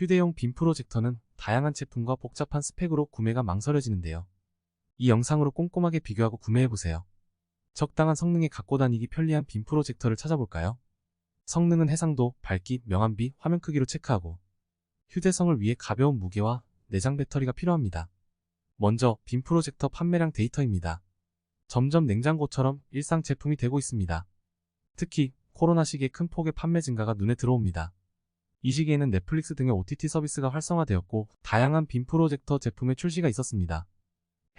휴대용 빔 프로젝터는 다양한 제품과 복잡한 스펙으로 구매가 망설여지는데요. 이 영상으로 꼼꼼하게 비교하고 구매해보세요. 적당한 성능에 갖고 다니기 편리한 빔 프로젝터를 찾아볼까요? 성능은 해상도, 밝기, 명암비, 화면 크기로 체크하고 휴대성을 위해 가벼운 무게와 내장 배터리가 필요합니다. 먼저 빔 프로젝터 판매량 데이터입니다. 점점 냉장고처럼 일상 제품이 되고 있습니다. 특히 코로나 시기에 큰 폭의 판매 증가가 눈에 들어옵니다. 이 시기에는 넷플릭스 등의 OTT 서비스가 활성화되었고 다양한 빔 프로젝터 제품의 출시가 있었습니다.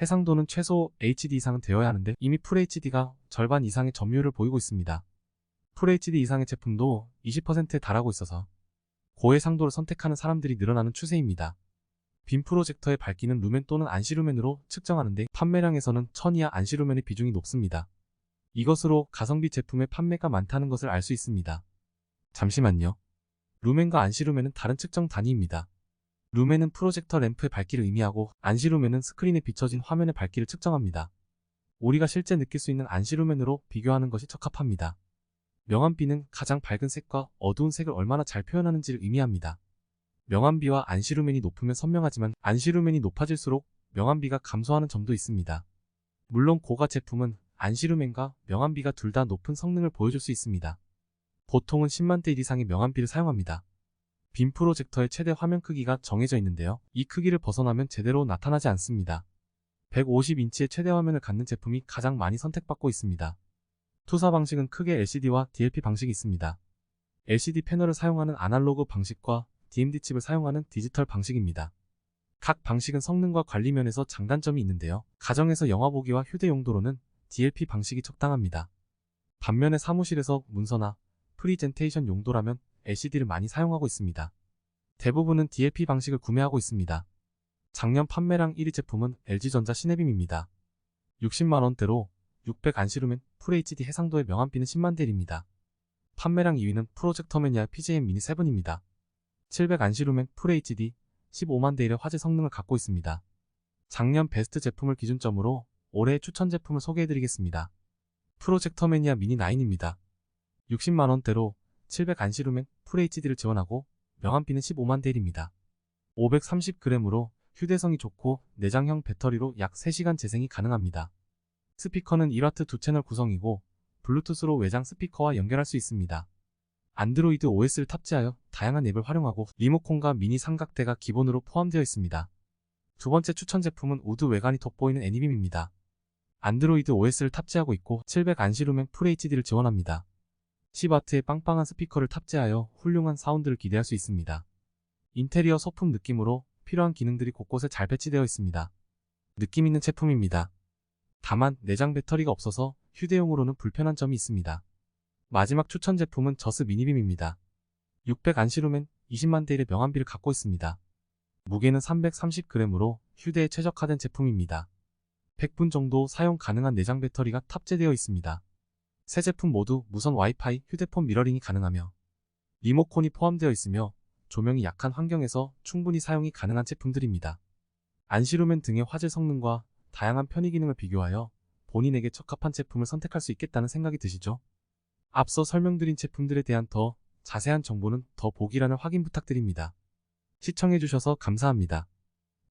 해상도는 최소 HD 이상은 되어야 하는데 이미 FHD가 절반 이상의 점유율을 보이고 있습니다. FHD 이상의 제품도 20%에 달하고 있어서 고해상도를 선택하는 사람들이 늘어나는 추세입니다. 빔 프로젝터의 밝기는 루멘 또는 안시루멘으로 측정하는데 판매량에서는 천이야 안시루멘의 비중이 높습니다. 이것으로 가성비 제품의 판매가 많다는 것을 알 수 있습니다. 잠시만요. 루멘과 안시루멘은 다른 측정 단위입니다. 루멘은 프로젝터 램프의 밝기를 의미하고 안시루멘은 스크린에 비춰진 화면의 밝기를 측정합니다. 우리가 실제 느낄 수 있는 안시루멘으로 비교하는 것이 적합합니다. 명암비는 가장 밝은 색과 어두운 색을 얼마나 잘 표현하는지를 의미합니다. 명암비와 안시루멘이 높으면 선명하지만 안시루멘이 높아질수록 명암비가 감소하는 점도 있습니다. 물론 고가 제품은 안시루멘과 명암비가 둘 다 높은 성능을 보여줄 수 있습니다. 보통은 10만대 1 이상의 명암비를 사용합니다. 빔 프로젝터의 최대 화면 크기가 정해져 있는데요. 이 크기를 벗어나면 제대로 나타나지 않습니다. 150인치의 최대 화면을 갖는 제품이 가장 많이 선택받고 있습니다. 투사 방식은 크게 LCD와 DLP 방식이 있습니다. LCD 패널을 사용하는 아날로그 방식과 DMD 칩을 사용하는 디지털 방식입니다. 각 방식은 성능과 관리 면에서 장단점이 있는데요. 가정에서 영화 보기와 휴대 용도로는 DLP 방식이 적당합니다. 반면에 사무실에서 문서나 프리젠테이션 용도라면 LCD를 많이 사용하고 있습니다. 대부분은 DLP 방식을 구매하고 있습니다. 작년 판매량 1위 제품은 LG전자 시네빔입니다. 60만원대로 600 안시루멘 FHD 해상도의 명암비는 10만대입니다. 판매량 2위는 프로젝터 매니아 PJM 미니 7입니다. 700 안시루멘 FHD 15만대 1의 화재 성능을 갖고 있습니다. 작년 베스트 제품을 기준점으로 올해의 추천 제품을 소개해드리겠습니다. 프로젝터 매니아 미니 9입니다. 60만원대로 700 안시루멘 FHD를 지원하고 명암비는 15만대 1입니다. 530g으로 휴대성이 좋고 내장형 배터리로 약 3시간 재생이 가능합니다. 스피커는 1W 두 채널 구성이고 블루투스로 외장 스피커와 연결할 수 있습니다. 안드로이드 OS를 탑재하여 다양한 앱을 활용하고 리모컨과 미니 삼각대가 기본으로 포함되어 있습니다. 두 번째 추천 제품은 우드 외관이 돋보이는 애니빔입니다. 안드로이드 OS를 탑재하고 있고 700 안시루멘 FHD를 지원합니다. 10W의 빵빵한 스피커를 탑재하여 훌륭한 사운드를 기대할 수 있습니다. 인테리어 소품 느낌으로 필요한 기능들이 곳곳에 잘 배치되어 있습니다. 느낌 있는 제품입니다. 다만 내장 배터리가 없어서 휴대용으로는 불편한 점이 있습니다. 마지막 추천 제품은 저스 미니빔입니다. 600 안시루멘 20만 대 1의 명암비를 갖고 있습니다. 무게는 330g으로 휴대에 최적화된 제품입니다. 100분 정도 사용 가능한 내장 배터리가 탑재되어 있습니다. 세 제품 모두 무선 와이파이 휴대폰 미러링이 가능하며 리모콘이 포함되어 있으며 조명이 약한 환경에서 충분히 사용이 가능한 제품들입니다. 안시루멘 등의 화질 성능과 다양한 편의 기능을 비교하여 본인에게 적합한 제품을 선택할 수 있겠다는 생각이 드시죠? 앞서 설명드린 제품들에 대한 더 자세한 정보는 더 보기란을 확인 부탁드립니다. 시청해주셔서 감사합니다.